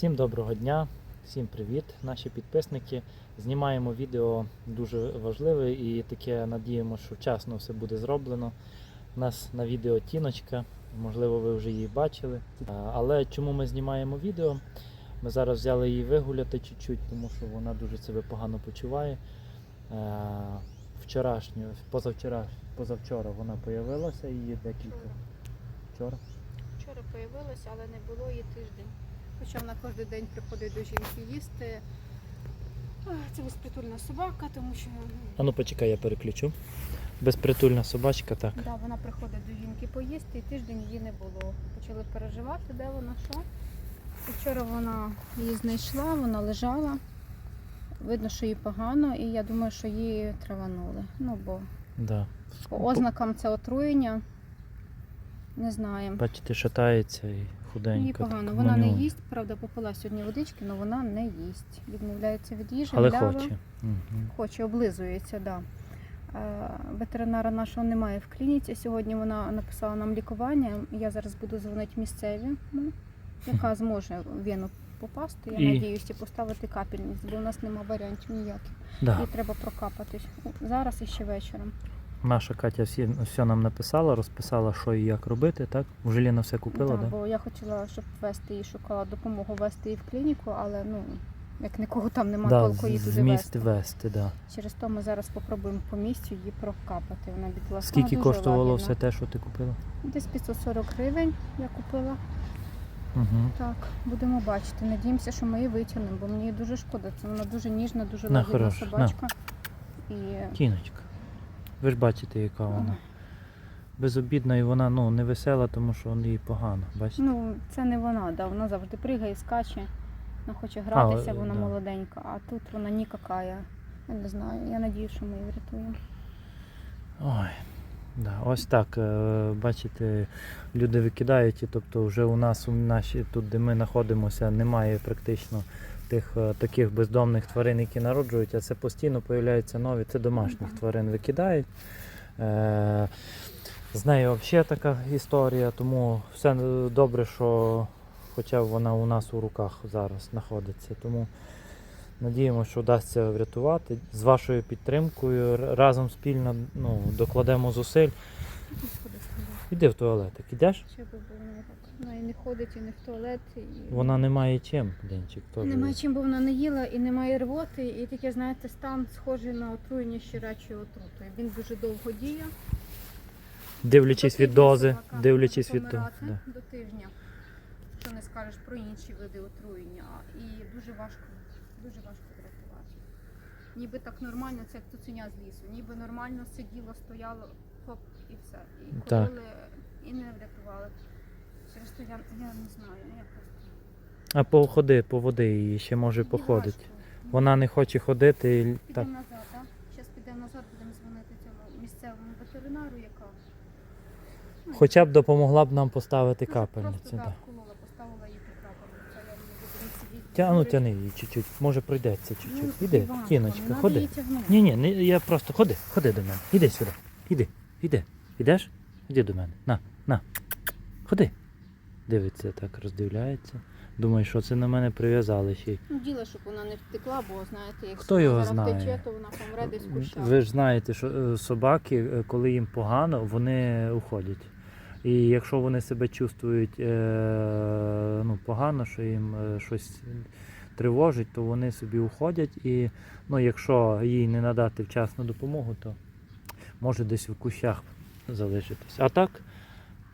Всім доброго дня, всім привіт, наші підписники. Знімаємо відео дуже важливе і таке надіємося, що вчасно все буде зроблено. У нас на відео тіночка, можливо, ви вже її бачили. Але чому ми знімаємо відео? Ми зараз взяли її вигуляти чуть-чуть, тому що вона дуже себе погано почуває. Вчорашню, позавчора, позавчора вона появилася, її декілька. Вчора. Вчора появилася, але не було її тиждень. Хоча вона кожен день приходить до жінки їсти. Це безпритульна собака, тому що ну, А ну почекай, я переключу. Безпритульна собачка, так. да, вона приходить до жінки поїсти, і тиждень її не було. Почали переживати, де вона що. І вчора вона її знайшла, вона лежала. Видно, що їй погано, і я думаю, що її траванули. Ну, бо Да. по ознакам це отруєння. Не знаємо. Бачите, шатається і худенька. Їй погано. Вона не їсть, правда, попила сьогодні водички, але вона не їсть. Відмовляється від їжі, Але млява. хоче. Мгм. Хоче, облизується, да. Е, Ветеринара нашого немає в клініці. Сьогодні вона написала нам лікування. Я зараз буду дзвонити місцеві, ну, яка зможе в вену попасти. Я І- надіюся поставити капельницю, бо у нас немає варіантів ніяких. Да. Їй треба прокапатись. Зараз і ще вечором. Наша Катя всі, все нам написала, розписала, що і як робити, так? Уже Ліна все купила, Да, да? Бо я хотіла, щоб вести її, шукала допомогу вести її в клініку, але ну як нікого там немає Да, толку її з туди вести. вести, да. Через то ми зараз попробуємо по місцю її прокапати. Вона бідла. Скільки коштувало все те, що ти купила? Десь 540 гривень я купила. Угу. Так, будемо бачити. Надіємося, що ми її витягнемо, бо мені її дуже шкода. Це вона дуже ніжна, дуже На, лагідна хорош, на. собачка. І Тіночка. Ви ж бачите, яка вона. Безобідна і вона ну, не весела, тому що їй погано. Бачите? ну, це не вона, да. вона завжди пригає, скаче. Вона хоче гратися, е, вона да. молоденька, а тут вона нікакая. Я не знаю. Я надію, що ми її врятуємо. Ой. Да, ось так. е, Бачите, люди викидають, і тобто вже у нас у наші, тут, де ми знаходимося, немає практично тих е, таких бездомних тварин, які народжують, а це постійно появляються нові. Це домашніх тварин викидають. Е, з нею взагалі така історія, тому все добре, що хоча б вона у нас у руках зараз знаходиться. Тому надіємося, що вдасться врятувати. З вашою підтримкою разом спільно ну, докладемо зусиль. Іди в туалетик, ідеш? Не. Вона і не ходить, і не в туалет. І... Вона не має чим, Денчик. Теж. Немає чим, бо вона не їла і немає рвоти, і таке, знаєте, стан схожий на отруєння щирячою отрутою. Він дуже довго діє. Дивлячись від дози, дивлячись від дози. Да. до тижня. Що не скажеш про інші види отруєння. І дуже важко, дуже важко врятувати. Ніби так нормально, це як цуценя з лісу. Ніби нормально сиділо, стояло, хоп, і все. І Так. кормили, і не врятували. Через то я, я не знаю, я просто. А походи, поводи її, ще може Їй походить. важко. Вона не хоче ходити і так. Підемо назад, так? Зараз підемо назад, будемо дзвонити цьому місцевому ветеринару, яка ну, Хоча б допомогла б нам поставити дуже капельницю. Просто Да. так, колола, поставила її під капельницю, а я не буду сидіти. Тя, ну тяни її чуть-чуть, може пройдеться Ну, чуть-чуть. Іди, важко, тіночка, ходи. Ні, ні, не, я просто ходи, ходи до мене. Іди сюди. Іди, іди. Ідеш? Іди до мене. На, на. Ходи. Дивиться так, роздивляється. Думаю, що це на мене прив'язали ще й. Ну, діло, щоб вона не втекла, бо знаєте, якщо Хто вона його зараз знає? втече, то вона помре десь в кущах. Ви ж знаєте, що е, собаки, е, коли їм погано, вони уходять. І якщо вони себе чувствують е, ну, погано, що їм е, щось тривожить, то вони собі уходять. І ну, якщо їй не надати вчасну допомогу, то може десь в кущах залишитись. А так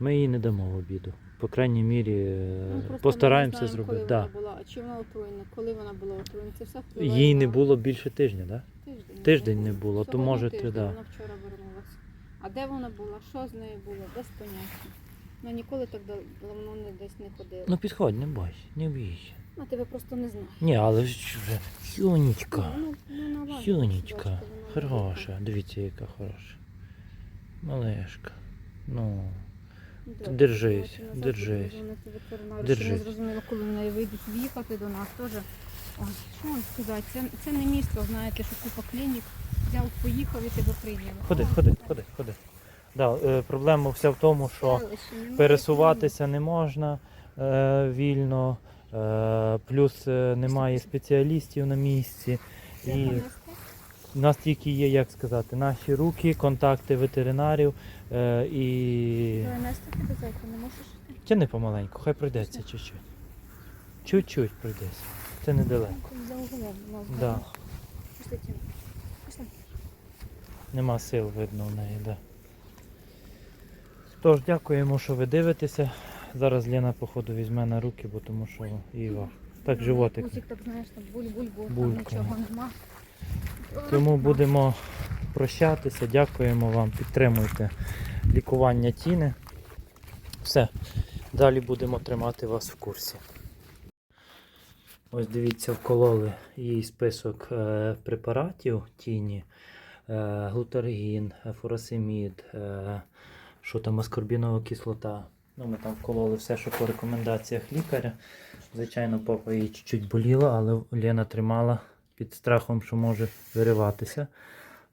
ми їй не дамо в обіду. По крайній мірі е, Ну, постараємося ми не знаємо, зробити. Коли Да. вона була, чи вона отруєна, коли вона була отруєна, це все впливає Їй не на- було більше тижня, так? Да? Тиждень, Тиждень не було, то Сьогодні може, тиждень, да. Вона вчора вернулася. А де вона була? Що з нею було? Без поняття. Вона ніколи так дав- давно не десь не ходила. Ну підходь, не бойся, не бійся. А тебе просто не знаю. Ні, але ж вже Сюнечка. Ну, ну, собачка, вона Хороша. Дивіться, яка хороша. Малешка. Ну. Велика. Держись, держись. ветеринару. Держись. не зрозуміло, коли в неї вийдуть в'їхати до нас теж. Ой, що вам сказати? Це, це не місто, знаєте, що купа клінік. Взяв, поїхав і тебе прийняли. Ходи, ходи, ходи, ходи. Да, е, проблема вся в тому, що селище, немає пересуватися не можна е, вільно. Е, плюс е, немає спеціалістів на місці. Як І у нас тільки є, як сказати, наші руки, контакти ветеринарів е, і. Давай нести тебе не можеш? Тяни помаленьку, хай пройдеться чуть-чуть. Чуть-чуть пройдеться. Це недалеко. За углом, Да. Пішли, Тіна. Пішли. Нема сил видно в неї, да. Тож, дякуємо, що ви дивитеся. Зараз Лена, походу, візьме на руки, бо тому що важко. Так, животик. Музик, так знаєш, там буль-буль-буль, там Булька. нічого нема. Тому будемо прощатися. Дякуємо вам, підтримуйте лікування тіни. Все. Далі будемо тримати вас в курсі. Ось дивіться, вкололи їй список е, препаратів тіні. Е, глутаргін, фуросемід, е, що там аскорбінова кислота. Ну, ми там вкололи все, що по рекомендаціях лікаря. Звичайно, попа її чуть-чуть боліла, але Лена тримала під страхом, що може вириватися.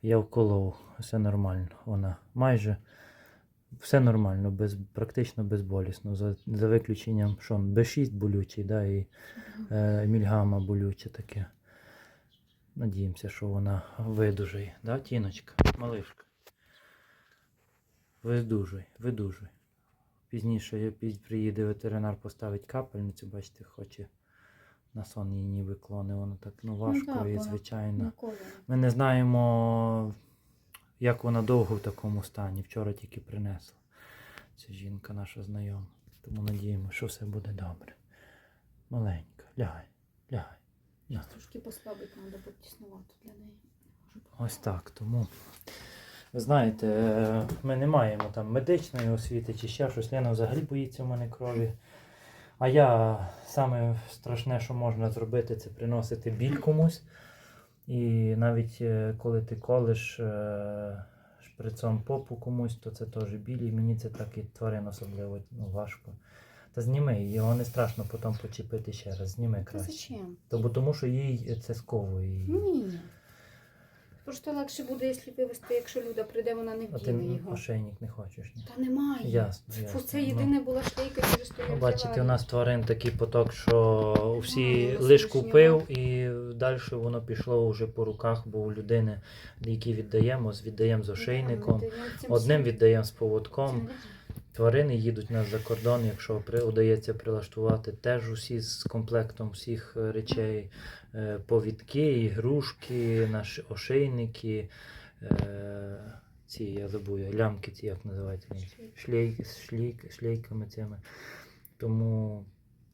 Я вколов, все нормально. Вона майже все нормально, без, практично безболісно. За, за виключенням, що Б6 болючий, да, і е, мільгама болюче таке. Надіємося, що вона видужає. Да, Тіночка, малишка. Видужуй, видужуй. Пізніше приїде ветеринар, поставить капельницю, бачите, хоче на сон її ніби клони, воно так ну, важко так, і звичайно. Ніколи. Ми не знаємо, як вона довго в такому стані. Вчора тільки принесла. Ця жінка наша знайома. Тому надіємося, що все буде добре. Маленька, лягай, лягай. На. Трошки послабити треба, бо тіснувато для неї. Ось так. Тому. Ви знаєте, е, ми не маємо там медичної освіти чи ще щось. Лена взагалі боїться в мене крові. А я саме страшне, що можна зробити, це приносити біль комусь. І навіть е, коли ти колиш е, шприцом попу комусь, то це теж біль. І мені це так і тварин особливо ну, важко. Та зніми, його не страшно потім почепити ще раз. Зніми краще. зачем? То, бо тому що їй це сковує. Ні. Просто легше буде, якщо вивезти, якщо люда прийде, вона не А ти вдіне його. ошейник не хочеш. Ні? Та немає. Ясно, Фу, ясно. це Ну. єдине була шлейка, через то я Ну, Бачите, у нас тварин такий поток, що всі Ну, лиш купив і далі воно пішло вже по руках, бо у людини, які віддаємо, з- віддаємо з ошейником, ми цим одним всім- віддаємо з поводком. Цим- Тварини їдуть нас за кордон, якщо удається прилаштувати теж усі з комплектом всіх е, речей. Е, повідки, ігрушки, наші ошейники, е, ці, я забув, лямки ці як називаються. Шлейки з шлейк, шлейками цими. Тому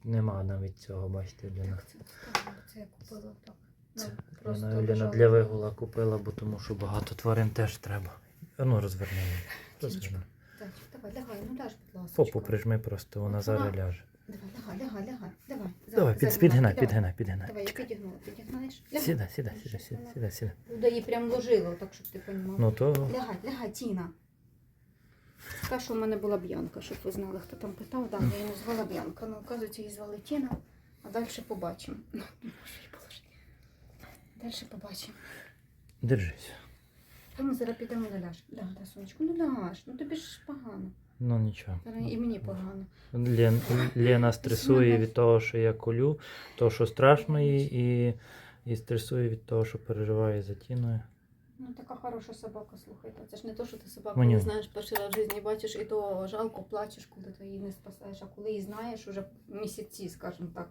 нема навіть цього, бачите, для нас. Це, я купила так. Ну, Це вона Ліна лежала. для вигула купила, бо тому що багато тварин теж треба. Ну, розверни давай, лягай, ну ляж, будь ласка. Попу прижми просто, вона зараз ляже. Давай, лягай, лягай, лягай, давай. Давай, під, підгинай, давай. підгинай, підгинай. Давай, я підігнула, підігнаєш? Лягай. Сідай, сідай, сідай, щось сідай, вона- сідай, сідай. Люда її прям ложила, так щоб ти розумів. Ну то Лягай, лягай, Тіна. Та, що в мене була Б'янка, щоб ви знали, хто там питав. Да, я її звала Б'янка. Ну, оказується, її звали Тіна. А далі побачимо. Ну, не можу її положити. Далі побачимо. держись. Та ми зараз підемо на ляж. Да, да, сонечко, ну ляж, ну тобі ж погано. Ну нічого. І мені погано. Лен, Лена стресує від того, що я колю, того, що страшно їй, і, і стресує від того, що переживає за тіною. Ну, така хороша собака, слухайте. Це ж не то, що ти собаку Маню. не знаєш перший раз в житті бачиш, і то жалко плачеш, коли ти її не спасаєш, а коли її знаєш уже місяці, скажімо так.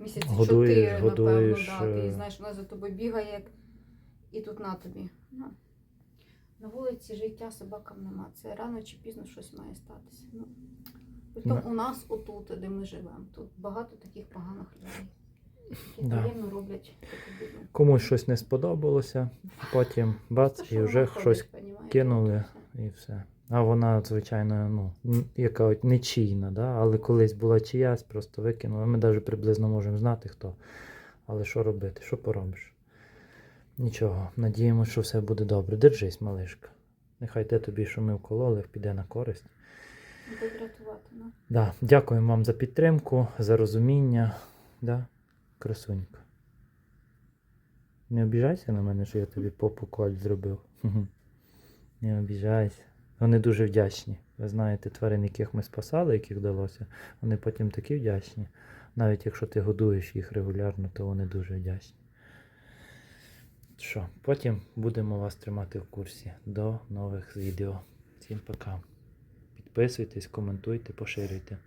Місяці Годуєш, чотири, годуєш, напевно, да. Ти е. знаєш, вона за тобою бігає, як... і тут на тобі. Ну. На вулиці життя собакам нема. Це рано чи пізно щось має статися. Ну, Притом Да. у нас отут, де ми живемо, тут багато таких поганих людей. Які Да. таємно роблять таку біду. Комусь щось не сподобалося, потім Та бац, що і вже вона щось ходить, понімаєте, кинули. от і все. і все. А вона, звичайно, ну, н- яка от не да? але колись була чиясь, просто викинула. Ми навіть приблизно можемо знати хто. Але що робити? Що поробиш? Нічого, надіємося, що все буде добре. Держись, малишка. Нехай те тобі, що ми вкололи, піде на користь. Буде врятувати, ну. Да, дякуємо вам за підтримку, за розуміння. Да? Красунька. Не обіжайся на мене, що я тобі попу коль зробив. Не обіжайся. Вони дуже вдячні. Ви знаєте, тварин, яких ми спасали, яких вдалося, вони потім такі вдячні. Навіть якщо ти годуєш їх регулярно, то вони дуже вдячні. Що, потім будемо вас тримати в курсі. До нових відео. Всім пока. Підписуйтесь, коментуйте, поширюйте.